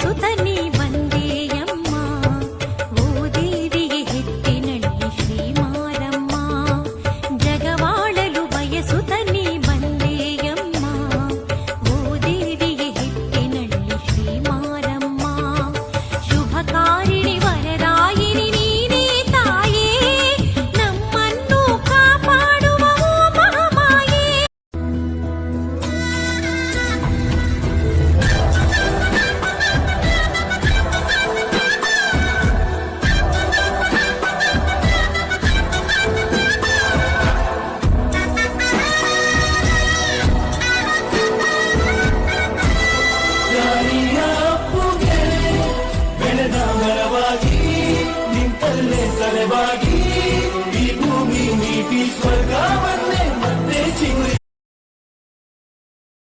సుతని ಬಲವಾಗಿ ನಿಂತಲ್ಲೇ ತಲೆಬಾಗಿ